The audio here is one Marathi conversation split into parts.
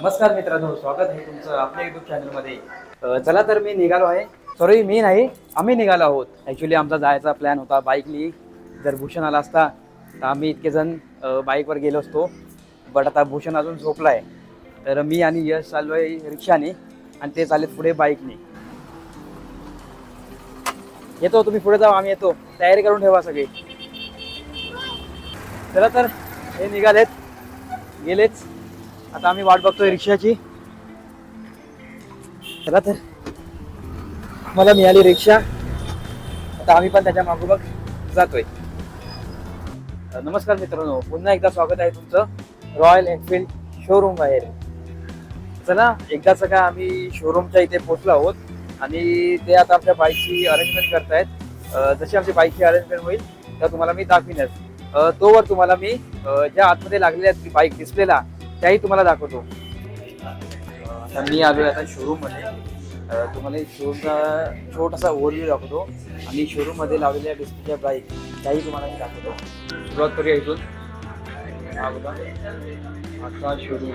नमस्कार मित्रांनो स्वागत आहे तुमचं आपल्या युट्यूब चॅनलमध्ये चला तर मी निघालो आहे. सॉरी मी नाही आम्ही निघालो आहोत. ॲक्च्युली आमचा जायचा प्लॅन होता बाईकली जर भूषण आला असता तर आम्ही इतके जण बाईकवर गेलो असतो. बट आता भूषण अजून झोपला आहे तर मी आणि यश चाललो आहे रिक्षाने आणि ते चालेत पुढे बाईकने येतो तुम्ही पुढे जाऊ आम्ही येतो. तयारी करून ठेवा सगळे. चला तर हे निघालेत. गेलेच. आता आम्ही वाट बघतोय रिक्षाची. चला तर. मला मिळाली रिक्षा. आता आम्ही पण त्याच्या मागोमाग जातोय. नमस्कार मित्रांनो. पुन्हा एकदा स्वागत आहे तुमचं रॉयल एनफिल्ड शोरूम बाहेर. चला एकदाच का आम्ही शोरूमच्या इथे पोहोचलो आहोत आणि ते आता आमच्या बाईकची अरेंजमेंट करतायत. जशी आमची बाईकची अरेंजमेंट होईल तर तुम्हाला मी दाखविनच. तोवर तुम्हाला मी ज्या आतमध्ये लागलेल्या आहेत बाईक डिस्प्लेला त्याही तुम्हाला दाखवतो. आता मी आलो आता शोरूममध्ये तुम्हाला शोरूमचा छोटासा ओव्हरव्ह्यू दाखवतो. आणि शोरूममध्ये लावलेल्या डिस्प्लेच्या बाईक त्याही तुम्हाला मी दाखवतो. सुरुवात करूया इथून. हा बघा. आता शोरूम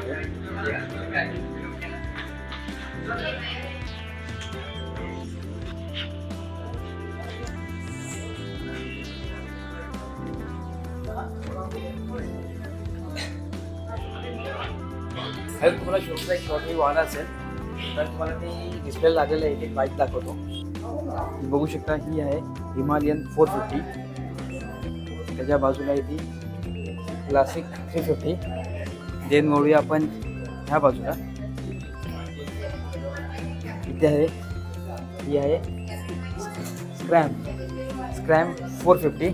जर तुम्हाला शोरूमचा एक शॉर्ट व्ह्यू असेल तर तुम्हाला मी डिस्प्ले लागलेलं आहे ते बाईक दाखवतो बघू शकता ही आहे हिमालयन फोर फिफ्टी त्याच्या बाजूला आहे ती क्लासिक थ्री फिफ्टी देन वळूया आपण ह्या बाजूला. इथे आहे ही आहे Scram Scram four fifty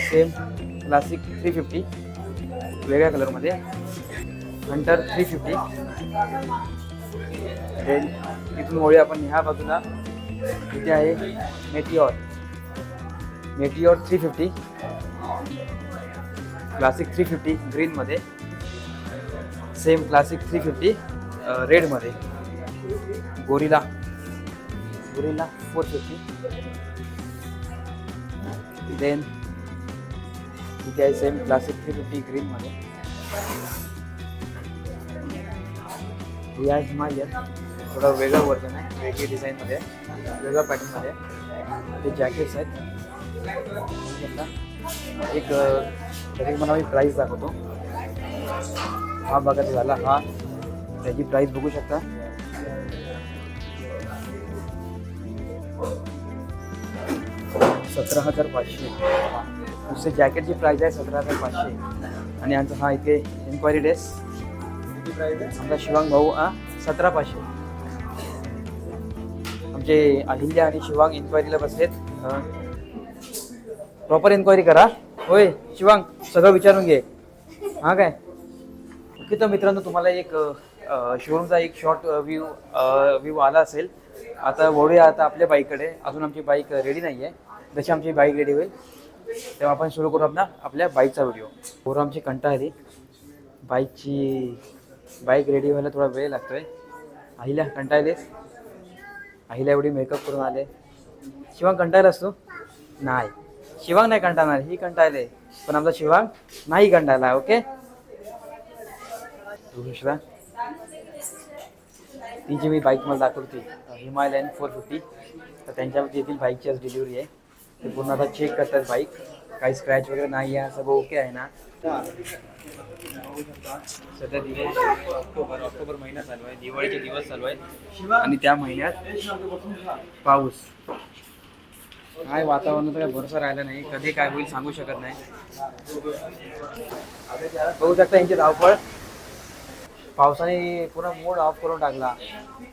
same classic three fifty वेगळ्या कलरमध्ये हंटर थ्री फिफ्टी देन इथून वळूया आपण ह्या बाजूला. इथे आहे Meteor Meteor three fifty classic three fifty ग्रीनमध्ये same classic three fifty रेडमध्ये Guerrilla Guerrilla four fifty then इथे आहे सेम क्लासिक थ्री फिफ्टी ग्रीनमध्ये ही आहे हिमालयन थोडं वेगळं वर्जन आहे वेगळी डिझाईनमध्ये वेगळ्या पॅटर्नमध्ये ते जॅकेट्स आहेत. एक त्याची तरी मला मी प्राईस दाखवतो. हा बघा झाला हा. त्याची प्राईस बघू शकता. सतरा हजार पाचशे. दुसरे जॅकेटची प्राईस आहे सतरा हजार पाचशे. आणि यांचा हा इथे किती प्राईज आहे आमचा शिवांग भाऊ हा सतरा पाचशे. आमचे अहिल्या आणि शिवांग इन्क्वायरीला बसलेत. प्रॉपर इन्क्वायरी करा. होय शिवांग सगळं विचारून घे. हा काय? ओके तर मित्रांनो तुम्हाला एक शोरूमचा एक शॉर्ट व्ह्यू व्ह्यू आला असेल. आता वळूया आता आपल्या बाईककडे अजून आमची बाईक रेडी नाही आहे जशी आमची बाईक रेडी होईल तेव्हा आपण सुरू करू आपला आपल्या बाईकचा व्हिडिओ पोरं आमची कंटाळली. बाईकची बाईक रेडी व्हायला थोडा वेळ लागतोय. आईला कंटाळलेस आईला एवढी मेकअप करून आले. शिवांग कंटाळलास तू नाही. शिवांग नाही कंटाळणार ही कंटाळले. पण आमचा शिवांग नाही कंटाळला ओके दुसरा ती जी मी बाईक मला दाखवते. हिमालयन फोर फिफ्टी तर त्यांच्यावरती येथील बाईकची आज डिलिव्हरी आहे. ते पूर्ण आता चेक करतात बाईक काही स्क्रॅच वगैरे नाही आहे सगळं ओके आहे ना? सध्या दिवस ऑक्टोबर ऑक्टोबर महिना चालू आहे दिवाळीचे दिवस चालू आहे आणि त्या महिन्यात पाऊस. काय वातावरणाचा काही भरोसा राहिला नाही कधी काय होईल सांगू शकत नाही. बघू शकता यांची धावपळ. पावसाने पूर्ण मूड ऑफ करून टाकला.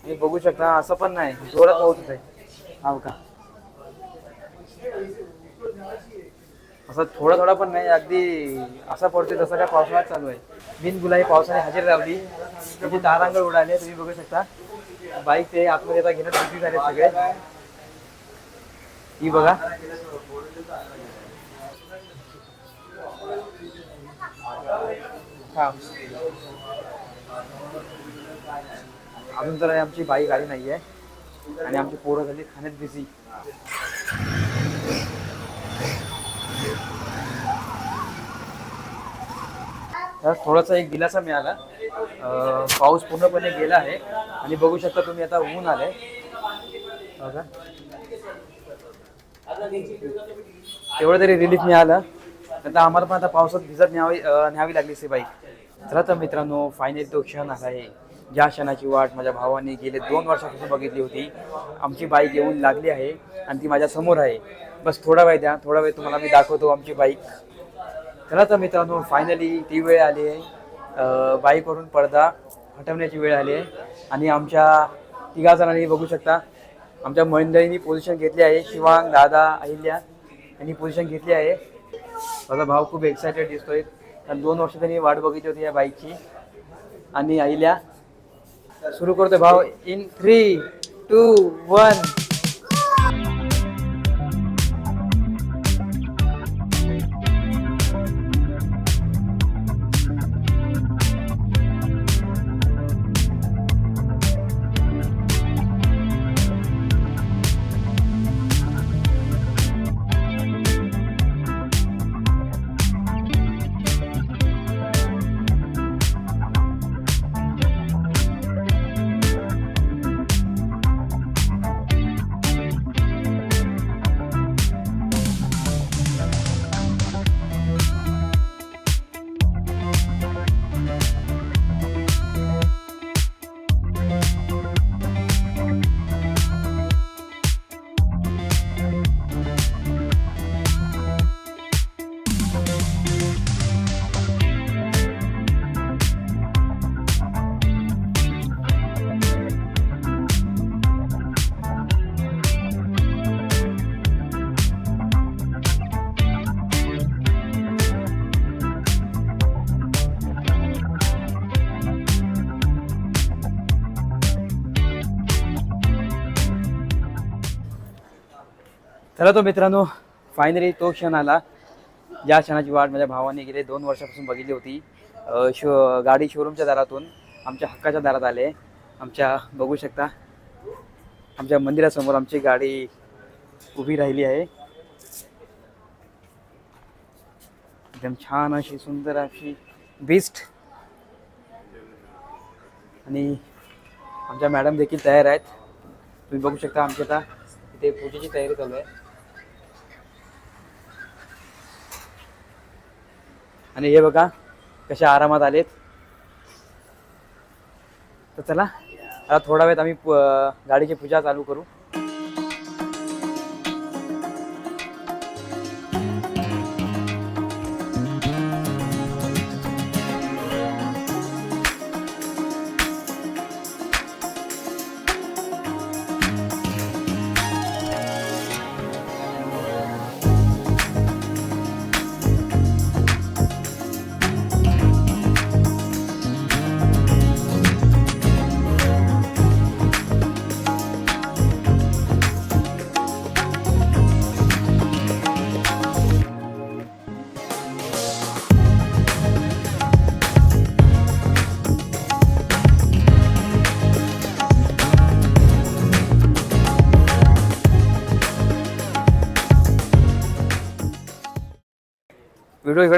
हे बघू शकता असं पण नाही जोरात पाऊस आहे हा का? असं थोडा थोडा पण नाही अगदी असा पडतोय जसं काय पावसाळ्यात चालू आहे. बिन गुलाही पावसाने हजेरी लावली. त्याची तारांगण उडाले तुम्ही बघू शकता. बाईक ते आतमध्ये आता घेण्यात बिझी झाले सगळे. ही बघा. हा. अजून तर आमची बाईक आली नाही आहे आणि आमची पोरं झाली खाण्यात बिझी तर थोडासा एक दिलासा मिळाला. पाऊस पूर्णपणे गेला आहे आणि बघू शकता तुम्ही आता ऊन आलंय. बघा. तेवढं तरी रिलीफ मिळालं. आता आम्हाला पण आता पावसात भिजत न्यावी न्यावी लागली सी बाईक चला तर मित्रांनो फायनल तो क्षण असा आहे. ज्या क्षणाची वाट माझ्या भावाने गेले दोन वर्षापासून बघितली होती. आमची बाईक येऊन लागली आहे आणि ती माझ्यासमोर आहे. बस थोडा वेळ द्या. थोडा वेळ तुम्हाला मी दाखवतो आमची बाईक. चला तर मित्रांनो फायनली ती वेळ आली आहे. बाईकवरून पडदा हटवण्याची वेळ आली आहे. आणि आमच्या तिघा जणांनी बघू शकता आमच्या मंडळींनी पोझिशन घेतली आहे. शिवांग दादा अहिल्या यांनी पोझिशन घेतली आहे. माझा भाव खूप एक्सायटेड दिसतोय. कारण दोन वर्ष त्यांनी वाट बघितली होती या बाईकची आणि अहिल्या सुरू करतो भाव इन थ्री टू वन चला तो मित्रांनो फायनली तो क्षण आला. ज्या क्षणाची वाट माझ्या भावाने गेले. दोन वर्षापासून बघितली होती. शो गाडी शोरूमच्या दारातून आमच्या हक्काच्या दारात आले. आमच्या बघू शकता आमच्या मंदिरासमोर आमची गाडी उभी राहिली आहे. एकदम छान अशी सुंदर अशी बेस्ट आणि आमच्या मॅडम देखील तयार आहेत. तुम्ही बघू शकता आमच्या आता इथे पूजेची तयारी चालू आहे. आणि हे बघा कशा आरामात आलेत. तर चला आता थोडा वेळ आम्ही गाडीची पूजा चालू करू.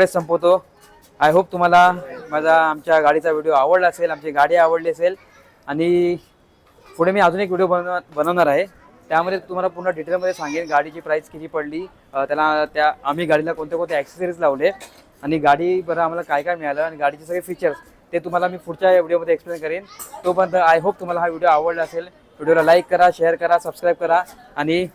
इकडेच संपवतो. आय होप तुम्हाला माझा आमच्या गाडीचा व्हिडिओ आवडला असेल आमची गाडी आवडली असेल. आणि पुढे मी अजून एक व्हिडिओ बनव बनवणार आहे. त्यामध्ये तुम्हाला पूर्ण डिटेलमध्ये सांगेन गाडीची प्राईस किती पडली. त्याला त्या आम्ही गाडीला कोणते कोणते ॲक्सेसरीज लावले. आणि गाडी बरं आम्हाला काय काय मिळालं आणि गाडीचे सगळे फीचर्स ते तुम्हाला मी पुढच्या व्हिडिओमध्ये एक्सप्लेन करेन. तोपर्यंत आय होप तुम्हाला हा व्हिडिओ आवडला असेल. व्हिडिओला लाईक करा शेअर करा सबस्क्राईब करा. आणि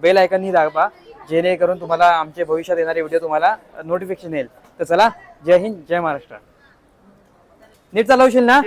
बेल आयकनही दाबा. जेणेकरून तुम्हाला आमचे भविष्यात येणारे व्हिडिओ तुम्हाला नोटिफिकेशन येईल. तर चला जय हिंद जय महाराष्ट्र. नीट चालवशील ना?